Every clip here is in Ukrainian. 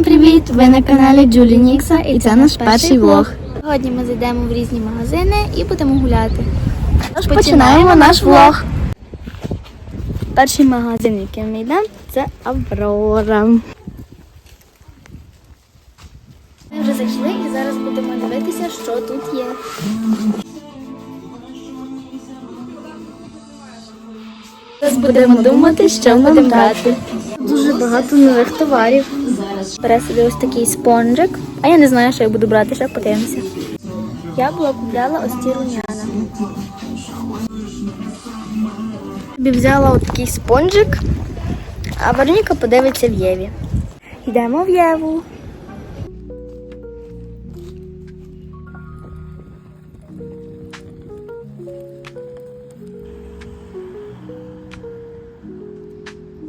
Всім привіт! Ви на каналі Джулі Нікса і це наш перший влог. Сьогодні ми зайдемо в різні магазини і будемо гуляти. Тож починаємо наш влог. Перший магазин, в який ми йдемо, це Аврора. Ми вже зайшли і зараз будемо дивитися, що тут є. Зараз будемо думати, що будемо брати. Дуже багато нових товарів. Бере собі ось такий спонжик. А я не знаю, що я буду брати, ще подивимося. Я була купляла ось ці рум'яна. Собі взяла ось такий спонжик, а Вероніка подивиться в Єві. Йдемо в Єву.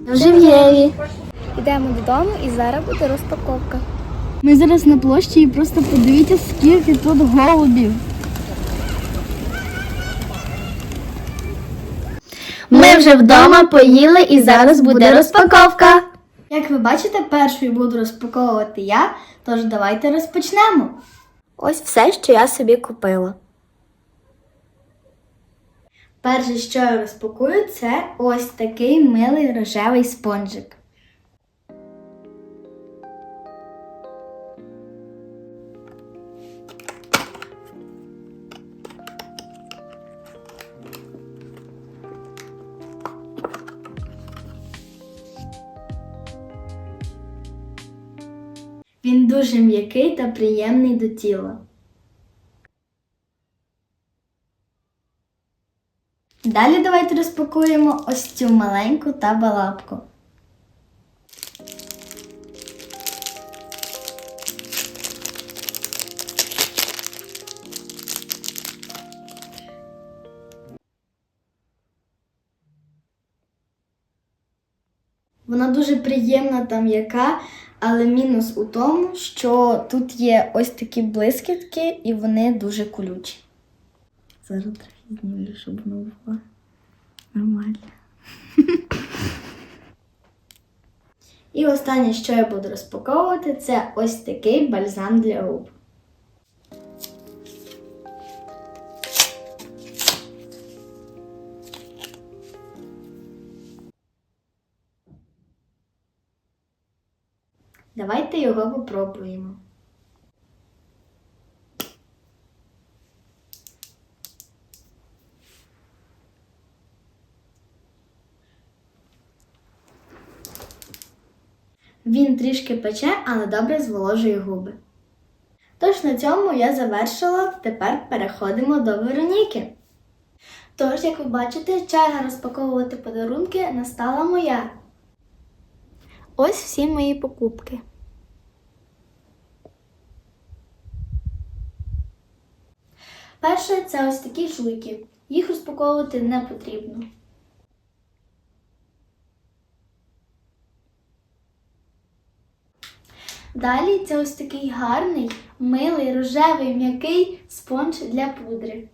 Вже в Єві. Йдемо додому і зараз буде розпаковка. Ми зараз на площі і просто подивіться, скільки тут голубів. Ми вже вдома поїли і зараз буде розпаковка. Як ви бачите, першою буду розпаковувати я, тож давайте розпочнемо. Ось все, що я собі купила. Перше, що я розпакую, це ось такий милий рожевий спонжик. Він дуже м'який та приємний до тіла. Далі давайте розпакуємо ось цю маленьку табалапку. Вона дуже приємна та м'яка, але мінус у тому, що тут є ось такі блискітки і вони дуже колючі. Зараз трохи знімлю, щоб воно було нормально. І останнє, що я буду розпаковувати, це ось такий бальзам для губ. Давайте його попробуємо. Він трішки пече, але добре зволожує губи. Тож на цьому я завершила, тепер переходимо до Вероніки. Тож, як ви бачите, черга розпаковувати подарунки настала моя. Ось всі мої покупки. Перше це ось такі жуйки. Їх розпаковувати не потрібно. Далі це ось такий гарний, милий, рожевий, м'який спонж для пудри.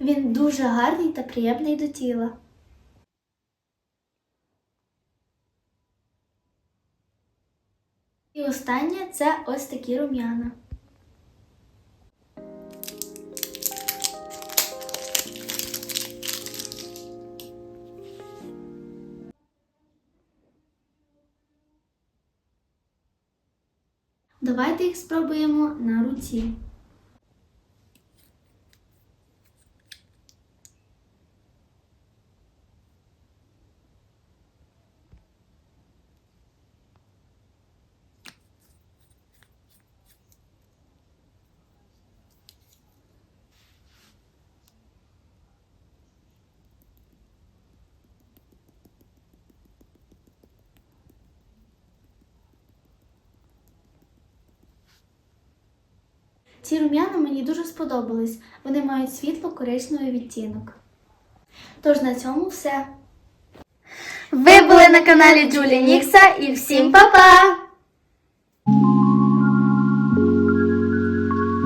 Він дуже гарний та приємний до тіла. І останнє це ось такі рум'яна. Давайте їх спробуємо на руці. Ці рум'яна мені дуже сподобались. Вони мають світло-коричневий відтінок. Тож на цьому все. Ви були на каналі Джулі Нікса і всім па-па!